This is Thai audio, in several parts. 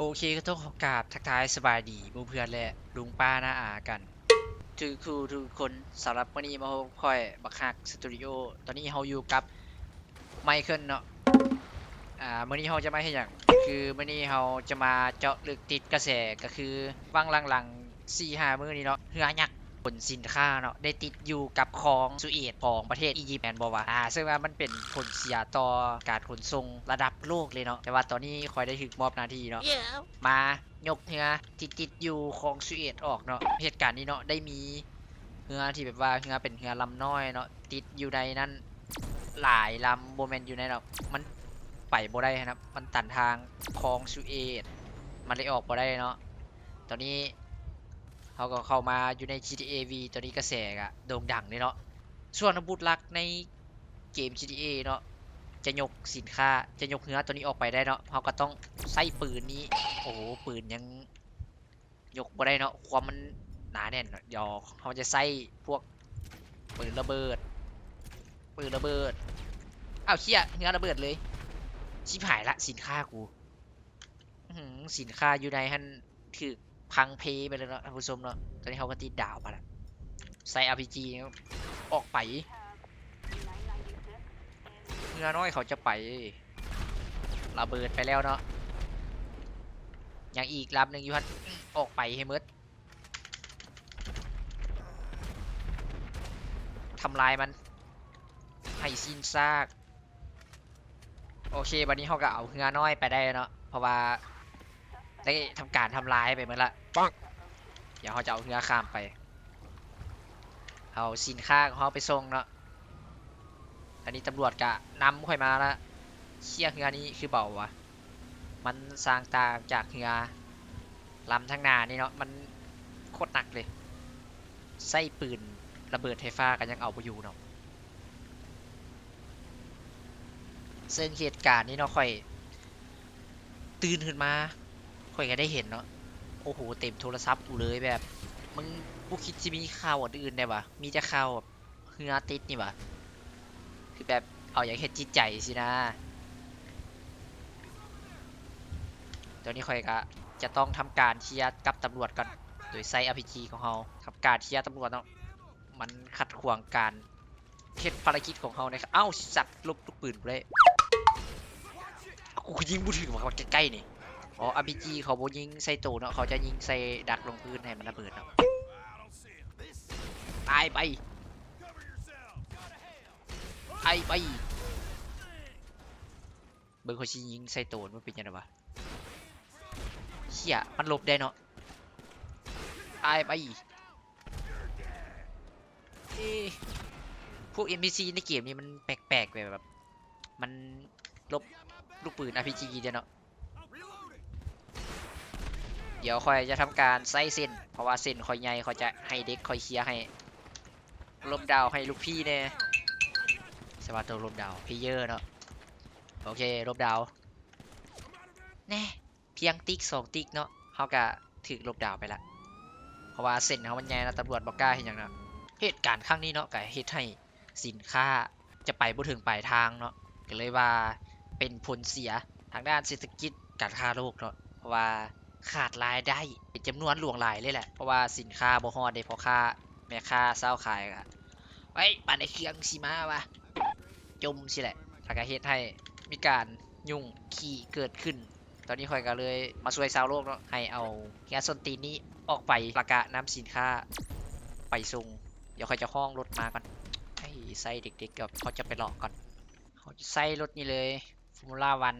โอเคก็ต้องขอกราบทักทายสบายดีเพื่อนและลุงป้าน้าอากันทุกครูทุกคนสำหรับวันนี้มาพบค่อยบักฮักสตูดิโอตอนนี้เราอยู่กับไมเคิลเนาะอ่าเมื่อนี้เราจะมาให้อย่างคือเมื่อนี้เราจะมาเจาะลึกติดกระแสก็คือวังหลังๆสี่ห้ามื้อนี้เนาะเฮือยักษ์ ขนสินค้าเนาะได้ติดอยู่กับคลองสุเอตของประเทศอียิปต์แมนบอกว่าอ่าซึ่งว่ามันเป็นผลเสียต่อการขนส่งระดับโลกเลยเนาะแต่ว่าตอนนี้คอยได้ถึกมอบหน้าที่เนาะมายกเรือที่ติดอยู่ของสุเอตออกเนาะเหตุการณ์นี้เนาะได้มีเรือที่แบบว่าเรือเป็นเรือลำน้อยเนาะติดอยู่ในนั้นหลายลำโบแมนอยู่ในเนาะมันไปบ่ได้นะครับ มันตันทางคลองสุเอตมันเลยออกบ่ได้เนาะตอนนี้ เขาก็เข้ามาอยู่ใน GTA V ตอนนี้กระแสอะโด่งดังเลยเนาะส่วนอาวุธหลักในเกม GTA เนาะจะยกสินค้าจะยกเนื้อตัวนี้ออกไปได้เนาะเขาก็ต้องใส่ปืนนี้ โอ้โหปืนยังยกบ่ได้เนาะความมันหนาแน่นเนาะเดี๋ยวเขาจะใส่พวกปืนระเบิดปืนระเบิดเอ้าเชี่ยเนื้อระเบิดเลยชิบหายละสินค้ากูสินค้าอยู่ในฮันถือ พังเพไปเลยเนาะท่านผู้ชมเนาะตอนนี้เขาก็ติดาวมาแล้วใส่ RPG ออกไปเรือน้อยเขาจะไประเบิดไปแล้วเนาะอยังอีกลำหนึ่งยู่ฮันออกไปให้มืดทำลายมันให้สิ้นซาก โอเควันนี้เขาก็เอาเรือน้อยไปได้เนาะเพราะว่า ได้ทำการทำลายไปหมดละปังเดี๋ยวเขาจะเอาเรือข้ามไปเอาสินค้าของเขาไปส่งเนาะอันนี้ตำรวจกะนำค่อยมาละเชี่ยเฮือนี้คือเบาวะมันสร้างต่างจากเฮือลำทั้งหนานี่เนาะมันโคตรหนักเลยใส่ปืนระเบิดไฟฟ้ากันยังเอาไปอยู่เนาะซึ่งเหตุการณ์นี้เนาะค่อยตื่นขึ้นมา ค่อยก็ได้เห็นเนาะโอ้โหเต็มโทรศัพท์กูเลยแบบมึงกูคิดจะมีข่าวอื่นได้ปะมีแต่ข่าวแบบเฮือติดนี่ปะคือแบบเอาอย่างเห็ดจิตใจสินะตอนนี้คอยก็จะต้องทำการเคลียร์กับตำรวจก่อนโดยใช้ RPG ของเราทำการเคลียร์ตำรวจเนาะมันขัดขวางการเฮ็ดภารกิจของเรานะครับเอ้าสัตว์ลบลูกปืนกูได้กูยิงบูถึงมาใกล้ๆนี่ อ๋อ RPG เขาบยิงใส่ตัวเนาะเขาจะยิงใส่ดักลงพื้นให้มันระเบิดเนาะตายไปไอ้ไปเบิร์เขาชิยิงใส่โตนมันเป็นยังไงวะเชี่ยมันหลบได้เนาะไอ้ไปเอ๊ะพวก NPC ในเกมนี้มันแปลกๆไปแบบ มันลบลูกปืน RPG เดียวเนาะ เดี๋ยวคอยจะทำการไส้ส้นเพราะว่าส้นคอยใหญ่เขาจะให้เด็กคอยเคลียร์ให้ลบดาวให้ลูกพี่เนี่ยสวัสดีลบดาวเพเยอร์เนาะโอเคลบดาวแน่เพียงติ๊กสองติ๊กเนาะเขาก็ถึกลบดาวไปละเพราะว่าส้นเขามันใหญ่นะตำรวจบอกกล้าเห็นอย่างเนาะเหตุการณ์ครั้งนี้เนาะก็เฮ็ดให้สินค้าจะไปบ่ถึงปลายทางเนาะก็เลยว่าเป็นผลเสียทางด้านเศรษฐกิจการค้าโลกเนาะเพราะว่า ขาดรายได้เป็นจำนวนหลวงหลายเลยแหละ เพราะว่าสินค้าบ่ฮอดเด้เพราะค่าแม่ค้าเศร้าขายอะไว้ปันในเครื่องสิมาวะจมสิแหละแล้วก็เฮ็ดให้มีการยุ่งขี่เกิดขึ้น ตอนนี้ข่อยก็เลยมาช่วยชาวโลกเนาะให้เอางานส้นตีนี้ออกไปประกาศน้ำสินค้าไปส่งเดี๋ยวข่อยจะห้องรถมาก่อนให้ใส่เด็กๆกับเขาจะไปหลอกก่อนเขาจะใส่รถนี้เลยฟอร์มูล่าวัน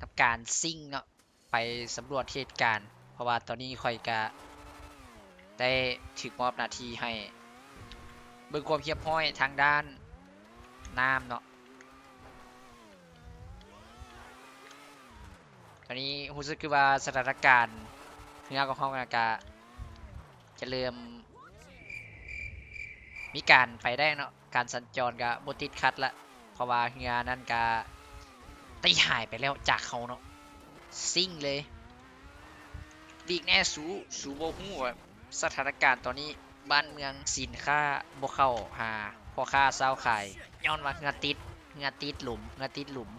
ทำการซิ่งเนาะไปสำรวจเหตุการณ์ เพราะว่าตอนนี้ข่อยก็ได้ถึกมอบหน้าที่ให้เบิ่งความเรียบร้อยทางด้านน้ำเนาะตอนนี้รู้สึกคือว่าสถานการณ์เรือของห้องอากาศจะเริ่มมีการไปได้เนาะการสัญจรกับบติดขัดละเพราะว่าเรือนั่นก็ ตีหายไปแล้วจากเขาเนาะซิ่งเลยดีกแน่สูสูโบหูว่าสถานการณ์ตอนนี้บ้านเมืองสินค้าบ่เข้าหาพ่อค้าเศร้าขายย้อนว่าเงาติดเงาติดหลุมเงาติดหลุม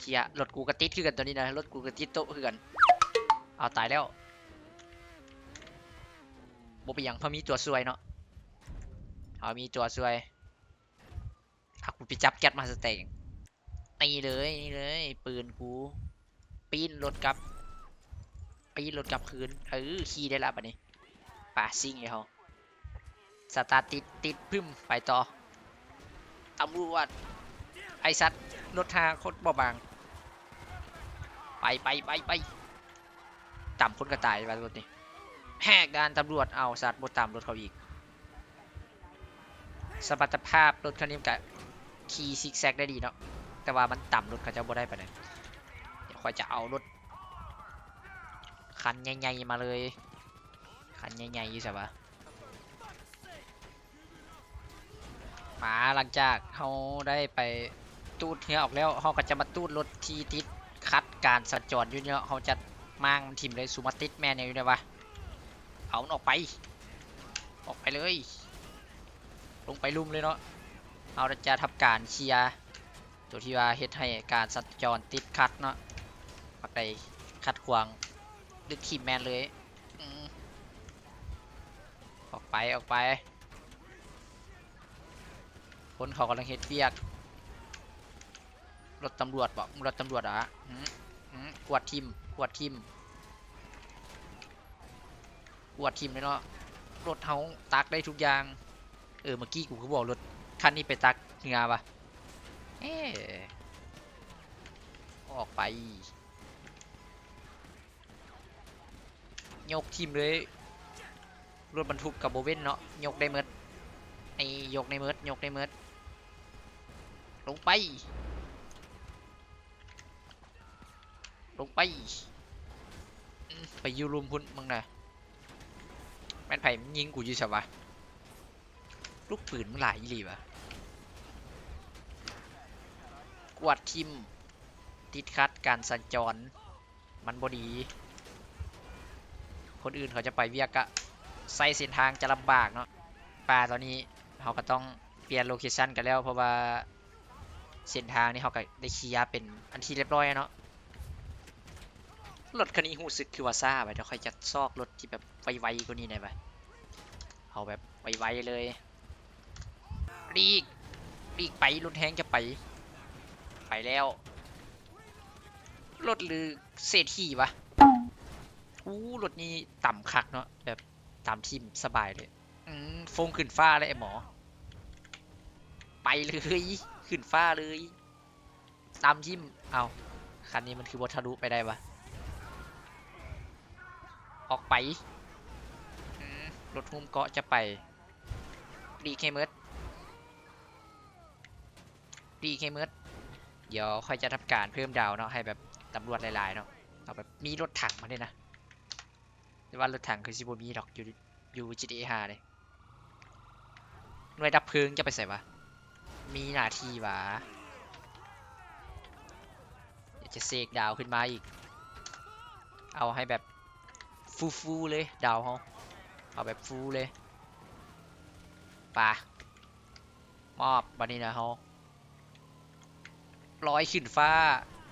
เชียรถกูกระติดคือกันตัวนี้นะรถกูกระติดโต๊ะคือกันเอาตายแล้วบ่เป็นหยังเพราะมีตัวซวยเนาะเอามีตัวซวยอากูไปจับแก๊สมาสเต็ง นี่เลยนี่เลย ปืนกูปีนรถกลับ ปีนรถกลับคืนเออขี่ได้ละบัดนี้ป่าซิ่งเลยเขาสตาร์ติดติดพึ่มไปต่อตำรวจไอสัตว์รถทางโคตรเบาบาง ไปไปไปไปต่ำคนกระต่ายไปรถนี่แหกด่านตำรวจเอาสัตว์บดต่ำรถเขาอีกสมรรถภาพรถคันนี้กับขี่ซิกแซกได้ดีเนาะ แต่ว่ามันต่ำรถเขาจะบ่ได้ไปไหนเดี๋ยวคอยจะเอารถคันใหญ่ๆมาเลยคันใหญ่ๆยู่ใช่ปะมาหลังจากเขาได้ไปตูดเนื้อออกแล้วเขาก็จะมาตูดรถที่ติดคัดการสัญจรอยู่เนี่ยเขาจะมางทิมเลยซูมาติดแม่เนี่ยอยู่เนี่ยวะเอาออกไป ออกไปเลย ลงไปลุ่มเลยเนาะเอาจะทำการเคลียร์ ตัวที่ว่าเฮ็ดให้การสัญจรติดคัดเนาะปักไปคัดขวางดึกขีมแมนเลยออกไปออกไป คนเขากำลังเฮ็ดเวียกรถตำรวจบอกรถตำรวจอหืมหืมกวดทิมกวดทิมกวดทิมเลยเนาะรถเฮาตักได้ทุกอย่าง เออเมื่อกี้กูก็บอกรถคันนี้ไปตักเงาปะ เอ๊ออกไปยกทีมเลยรถบรรทุกกับโบเว่นเนาะยกได้เมิดไอ้ยกในเมิดยกในเมิดลงไป ลงไป ไปยูรุมพุ่นมึงนะแม่นไผ่มันยิงกูยู่ใช่ปะลูกปืนมันหลายอีหลีวะก วดทิม ติดคัดการสัญจร มันบดี คนอื่นเขาจะไปเวียกอะใส่เส้นทางจะลำบากเนาะป่าตอนนี้เขาก็ต้องเปลี่ยนโลเคชันกันแล้วเพราะว่าเส้นทางนี่เขาก็ได้เคลียร์เป็นอันที่เรียบร้อยแล้วเนาะรถคันนี้หูสึกคือว่าซ่าไปเดี๋ยวค่อยจะซอกรถที่แบบไวๆกว่านี้หน่อยไปเอาแบบไวๆเลยรีกรีกไปรถแห้งจะไป แล้ว รถหรือเศรษฐีวะอู้รถนี้ต่ำคักเนาะแบบตามทีมสบายเลยฟงขึ้นฟ้าเลยไอ้หมอ ไปเลยขึ้นฟ้าเลย ตามทีมเอาคันนี้มันคือบททะลุไปได้ปะออกไปรถหุ้มเกาะจะไปดีเคเมิร์ดดีเคเมิร์ด เดี๋ยวค่อยจะทำการเพิ่มดาวเนาะให้แบบตำรวจหลายๆเนาะเอาแบบมีรถถังมาด้วยนะแต่ว่ารถถังคือซิโบมีดอกอยู่อยู่ GTA 5เลยหน่วยดับเพลิงจะไปใส่ปะมีหน้าที่วะจะเสกดาวขึ้นมาอีก เอาให้แบบฟูฟูๆเลยดาวเขาเอาแบบฟูเลยป่ะมอบบันนี้นะเขา ร้อยขึ้นฟ้า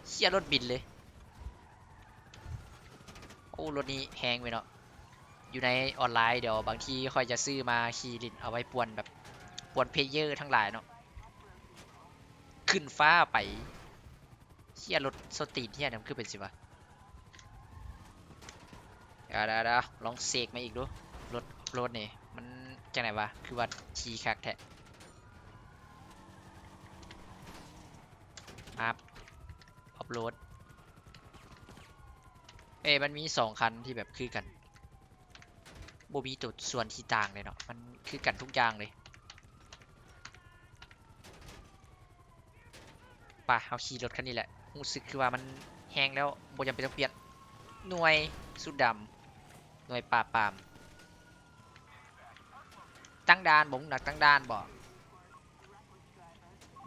เชี่ยรถบินเลย โอ้รถนี้แฮงไปเนาะอยู่ในออนไลน์เดี๋ยวบางทีค่อยจะซื้อมาขี่ลินเอาไว้ป่วนแบบป่วนเพลเยอร์ทั้งหลายเนาะขึ้นฟ้าไปเชี่ยรถสตีทเที่ยนั่นคือเป็นสิวะเดี๋ยวเดี๋ยวลองเสกมาอีกดูรถรถนี่มันจังไหนวะคือว่าชีคักแท้ อัพอัพโหลด เอ้มันมีสองคันที่แบบคือกันโบมีตัวส่วนที่ต่างเลยเนาะ มันคือกันทุกอย่างเลยป่ะเอาขี่รถคันนี้แหละรู้สึกคือว่ามันแห้งแล้วโบจำเป็นต้องเปลี่ยน หน่วยสุดดำหน่วยปราปาม ตั้งด่านบ่มึงหนักตั้งด่านบ่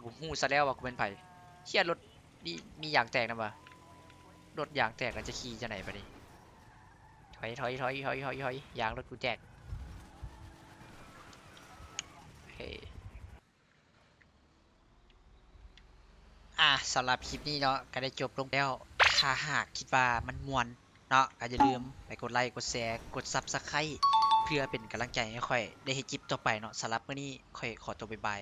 ผมหูซะแล้วว่ากูเป็นไผ่ เชียรถนี่มีอยางแตกนะบ่รถอยางแตกแล้วจะขี่จะไหนปะนี่ถอยถอยถอยถอยถอยถอยยางรถกูแตกเฮ้ยอะสำหรับคลิปนี้เนาะก็ได้จบลงแล้วถ้าหากคิดว่ามันมวนเนาะก็อย่าลืมไปกดไลค์กดแชร์กด Subscribe เพื่อเป็นกำลังใจให้ค่อยได้เฮ็ดคลิปต่อไปเนาะสำหรับมื้อนี้ค่อยขอตัวบ๊ายบาย